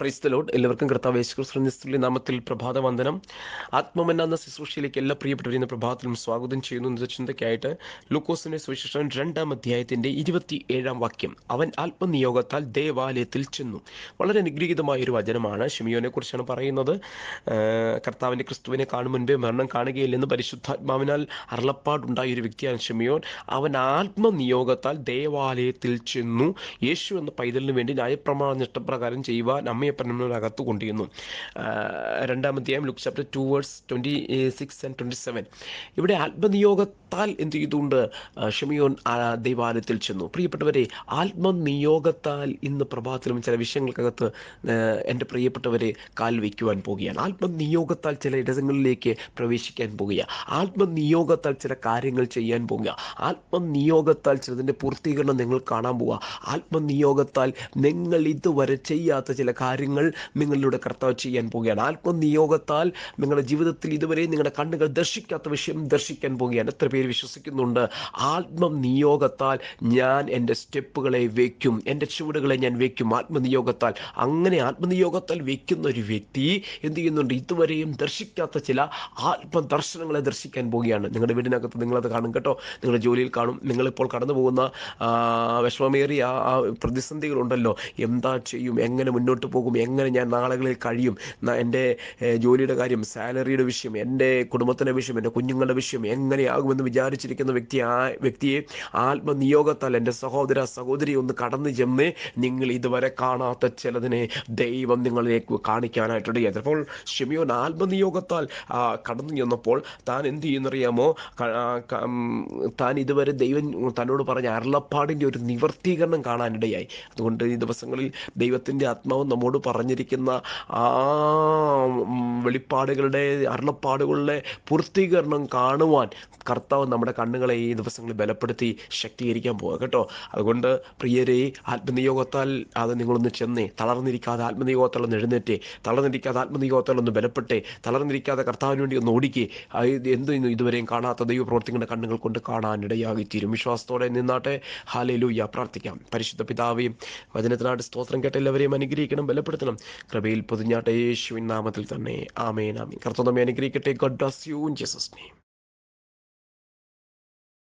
Price എല്ലാവർക്കും കർത്താവ് യേശുക്രിസ്തുവിന്റെ നാമത്തിൽ പ്രഭാത വന്ദനം. ആത്മമെന്ന എന്ന ശുശ്രൂഷയിലേക്ക് എല്ലാ പ്രിയപ്പെട്ടവരും പ്രഭാതത്തിലും സ്വാഗതം ചെയ്യുന്നു. എന്ന ചിന്തയ്ക്കായിട്ട് ലൂക്കോസിന്റെ സുവിശേഷം രണ്ടാം അധ്യായത്തിന്റെ ഇരുപത്തി ഏഴാം വാക്യം. അവൻ ആത്മനിയോഗത്താൽ ദേവാലയത്തിൽ ചെന്നു. വളരെ അനുഗ്രഹീതമായ ഒരു വചനമാണ്. ഷിമിയോനെ കുറിച്ചാണ് പറയുന്നത് കർത്താവിന്റെ ക്രിസ്തുവിനെ കാണും മുൻപേ മരണം കാണുകയില്ലെന്ന് പരിശുദ്ധാത്മാവിനാൽ അരുളപ്പാടുണ്ടായ ഒരു വ്യക്തിയാണ് ഷിമിയോൻ അവൻ ആത്മനിയോഗത്താൽ ദേവാലയത്തിൽ ചെന്നു. യേശു എന്ന പൈതലിന് വേണ്ടി ന്യായപ്രമാണ നിഷ്ടപ്രകാരം ചെയ്യുവാൻ അമ്മയപ്പനകത്ത് കൊണ്ടിരുന്നു രണ്ടാമധ്യായം look chapter two verse twenty six and twenty seven. ഇവിടെ ആത്മനിയോഗത്താൽ എന്ത് ചെയ്തുകൊണ്ട് ഷമിയോൻ ദൈവാലയത്തിൽ ചെന്നു. പ്രിയപ്പെട്ടവരെ ആത്മനിയോഗത്താൽ ഇന്ന് പ്രഭാതത്തിലും ചില വിഷയങ്ങൾക്കകത്ത് എന്റെ പ്രിയപ്പെട്ടവരെ കാൽ വയ്ക്കുവാൻ പോവുകയാണ് ആത്മനിയോഗത്താൽ ചില ഇടങ്ങളിലേക്ക് പ്രവേശിക്കാൻ പോവുകയാണ് ആത്മനിയോഗത്താൽ ചില കാര്യങ്ങൾ ചെയ്യാൻ പോവുക ആത്മനിയോഗത്താൽ ചിലതിന്റെ പൂർത്തീകരണം നിങ്ങൾ കാണാൻ പോവുക. ആത്മനിയോഗത്താൽ നിങ്ങൾ ഇതുവരെ ചെയ്യാത്ത ചില കാര്യങ്ങൾ നിങ്ങളിലൂടെ കർത്താവ് ചെയ്യാൻ പോവുകയാണ്. ആത്മനിയോഗത്താൽ നിങ്ങളുടെ ജീവിതത്തിൽ ഇതുവരെ നിങ്ങളുടെ കണ്ണുകൾ ദർശിക്കാത്ത വിഷയം ദർശിക്കാൻ പോവുകയാണ്. എത്ര പേര് വിശ്വസിക്കുന്നുണ്ട്? ആത്മനിയോഗത്താൽ ഞാൻ എന്റെ സ്റ്റെപ്പുകളെ വയ്ക്കും എന്റെ ചുവടുകളെ ഞാൻ വയ്ക്കും ആത്മനിയോഗത്താൽ. അങ്ങനെ ആത്മനിയോഗത്താൽ വയ്ക്കുന്ന ഒരു വ്യക്തി എന്ത് ചെയ്യുന്നുണ്ട്? ഇതുവരെയും ദർശിക്കാത്ത ചില ആത്മദർശനങ്ങളെ ദർശിക്കാൻ പോവുകയാണ്. നിങ്ങളുടെ വീടിനകത്ത് നിങ്ങളത് കാണും കേട്ടോ. നിങ്ങളുടെ ജോലിയിൽ കാണും. നിങ്ങളിപ്പോൾ കടന്നു പോകുന്ന വിഷമമേറിയ ആ പ്രതിസന്ധികളുണ്ടല്ലോ. എന്താ ചെയ്യും? എങ്ങനെ മുന്നോട്ട് പോകും? എങ്ങനെ ഞാൻ നാളുകളിൽ കഴിയും? എന്റെ ജോലിയുടെ കാര്യം സാലറിയുടെ വിഷയം എന്റെ കുടുംബത്തിന്റെ വിഷയം എന്റെ കുഞ്ഞുങ്ങളുടെ വിഷയം എങ്ങനെയാകുമെന്ന് വിചാരിച്ചിരിക്കുന്ന വ്യക്തി ആ വ്യക്തിയെ ആത്മനിയോഗത്താൽ എന്റെ സഹോദര സഹോദരി ഒന്ന് കടന്നു ചെന്ന് നിങ്ങൾ ഇതുവരെ കാണാത്ത ചിലതിനെ ദൈവം നിങ്ങളിലേക്ക് കാണിക്കാനായിട്ടുണ്ട്. ചിലപ്പോൾ ഷെമിയോൻ ആത്മനിയോഗത്താൽ കടന്നു ചെന്നപ്പോൾ താൻ എന്ത് ചെയ്യുന്നറിയാമോ? താൻ ഇതുവരെ ദൈവം തന്നോട് പറഞ്ഞ അരുളപ്പാടിന്റെ ഒരു നിവർത്തീകരണം കാണാനിടയായി. അതുകൊണ്ട് ഈ ദിവസങ്ങളിൽ ദൈവത്തിന്റെ ആത്മാവ് നമ്മോട് പറഞ്ഞിരിക്കുന്ന ആ വെളിപ്പാടുകളുടെ അരുളപ്പാടുകളുടെ പൂർത്തീകരണം കാണുവാൻ കർത്താവ് നമ്മുടെ കണ്ണുകളെ ഈ ദിവസങ്ങളിൽ ബലപ്പെടുത്തി ശക്തീകരിക്കാൻ പോവുക കേട്ടോ. അതുകൊണ്ട് പ്രിയരെ ആത്മനിയോഗത്താൽ അത് നിങ്ങളൊന്ന് ചെന്നേ. തളർന്നിരിക്കാതെ ആത്മനിയോഗത്താൽ ഒന്ന് എഴുന്നേറ്റേ. തളർന്നിരിക്കാതെ ആത്മനിയോഗത്താൽ ഒന്ന് ബലപ്പെട്ടെ. തളർന്നിരിക്കാതെ കർത്താവിന് വേണ്ടി ഒന്ന് ഓടിക്കേ. എന്തു ഇതുവരെയും കാണാത്ത ദൈവപ്രവർത്തികളുടെ കണ്ണുകൾ കൊണ്ട് കാണാനിടയാകി തീരും വിശ്വാസത്തോടെ നിന്നാട്ടെ. ഹാലയിലൂയ പ്രാർത്ഥിക്കാം. പരിശുദ്ധ പിതാവേയും വചനത്തിനായിട്ട് സ്തോത്രം കേട്ട എല്ലാവരെയും അനുഗ്രഹിക്കണം. ബലപ്പെടുത്തണം. കൃപയിൽ പൊതിഞ്ഞാട്ടെ യേശുവിൻ നാമത്തിൽ തന്നെ. ആമേൻ ആമേൻ. അനുഗ്രഹിക്കട്ടെ. God bless you in Jesus name